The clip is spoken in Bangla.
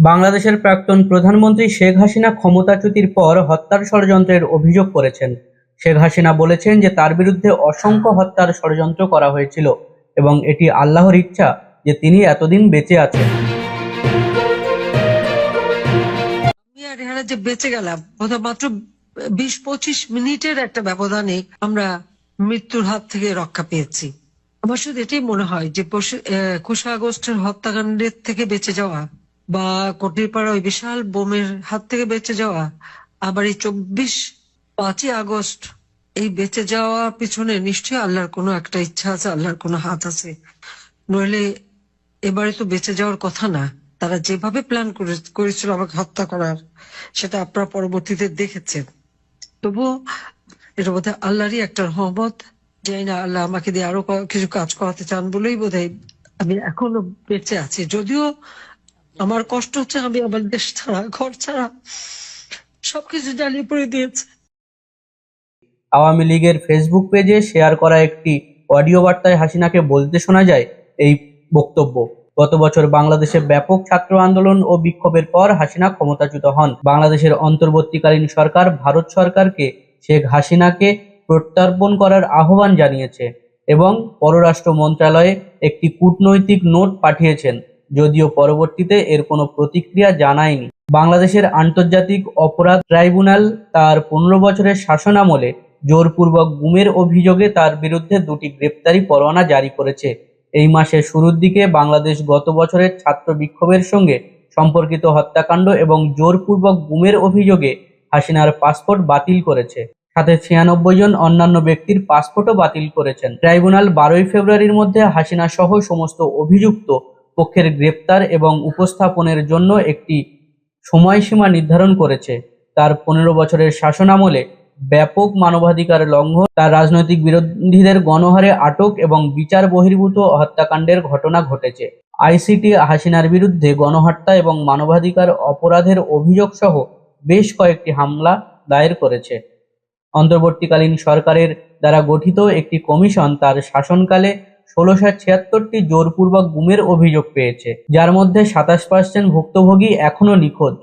বাংলাদেশের প্রাক্তন প্রধানমন্ত্রী শেখ হাসিনা ক্ষমতাচ্যুতির পর হত্যার ষড়যন্ত্রের অভিযোগ করেছেন। শেখ হাসিনা বলেছেন যে তার বিরুদ্ধে অসংখ্য হত্যার ষড়যন্ত্র করা হয়েছিল এবং এটি আল্লাহর ইচ্ছা যে তিনি এতদিন বেঁচে আছেন। যে বেঁচে গেলাম মাত্র বিশ পঁচিশ মিনিটের একটা ব্যবধানে আমরা মৃত্যুর হাত থেকে রক্ষা পেয়েছি। আমার শুধু এটাই মনে হয় যে একুশে আগস্টের হত্যাকাণ্ডের থেকে বেঁচে যাওয়া বা কটিরপাড়া ওই বিশাল বোমের হাত থেকে বেঁচে যাওয়া, আবার এই চব্বিশ পাঁচই আগস্ট এই বেঁচে যাওয়া পিছনে নিশ্চয়ই আল্লাহর কোনো একটা ইচ্ছা আছে, আল্লাহর কোনো হাত আছে। নইলে এবারে তো বেঁচে যাওয়ার কথা না। তারা যেভাবে প্ল্যান করেছিল আমাকে হত্যা করার, সেটা আপনারা পরবর্তীতে দেখেছেন। তবুও এটা বোধহয় আল্লাহরই একটা রহমত জানি না আল্লাহ আমাকে দিয়ে আরও কিছু কাজ করাতে চান বলেই বোধহয় আমি এখনও বেঁচে আছি। যদিও আমার কষ্ট হচ্ছে আমি আমার দেশ ছাড়া, ঘর ছাড়া, সবকিছু জ্বালিয়ে পড়ে দিয়েছে। আওয়ামী লীগের ফেসবুক পেজে শেয়ার করা একটি অডিও বার্তায় হাসিনাকে বলতে শোনা যায় এই বক্তব্য। গত বছর বাংলাদেশে ব্যাপক ছাত্র আন্দোলন ও বিক্ষোভের পর হাসিনা ক্ষমতাচ্যুত হন। বাংলাদেশের অন্তর্বর্তীকালীন সরকার, ভারত সরকারকে শেখ হাসিনাকে প্রত্যর্পণ করার আহ্বান জানিয়েছে এবং পররাষ্ট্র মন্ত্রণালয়ে একটি কূটনৈতিক নোট পাঠিয়েছেন। যদিও পরবর্তীতে এর কোনো প্রতিক্রিয়া জানায়নি। বাংলাদেশের আন্তর্জাতিক অপরাধ ট্রাইব্যুনাল তার পনেরো বছরের শাসনামলে জোরপূর্বক গুমের অভিযোগে তার বিরুদ্ধে দুটি গ্রেপ্তারি পরোয়ানা জারি করেছে। এই মাসের শুরুর দিকে বাংলাদেশ গত বছরের ছাত্র বিক্ষোভের সঙ্গে সম্পর্কিত হত্যাকাণ্ড এবং জোরপূর্বক গুমের অভিযোগে হাসিনার পাসপোর্ট বাতিল করেছে। সাথে ছিয়ানব্বই জন অন্যান্য ব্যক্তির পাসপোর্টও বাতিল করেছেন। ট্রাইব্যুনাল বারোই ফেব্রুয়ারির মধ্যে হাসিনা সহ সমস্ত অভিযুক্ত পক্ষের গ্রেপ্তার এবং উপস্থাপনের জন্য একটি সময়সীমা নির্ধারণ করেছে। তার পনেরো বছরের শাসনামলে ব্যাপক মানবাধিকার লঙ্ঘন, তার রাজনৈতিক বিরোধীদের গণহারে আটক এবং বিচার বহির্ভূত হত্যাকাণ্ডের ঘটনা ঘটেছে। আইসিটি হাসিনার বিরুদ্ধে গণহত্যা এবং মানবাধিকার অপরাধের অভিযোগ সহ বেশ কয়েকটি হামলা দায়ের করেছে। অন্তর্বর্তীকালীন সরকারের দ্বারা গঠিত একটি কমিশন তার শাসনকালে ষোলোশো ছিয়াত্তরটি জোরপূর্বক গুমের অভিযোগ পেয়েছে যার মধ্যে সাতাশ পার্সেন্ট ভুক্তভোগী এখনও নিখোঁজ।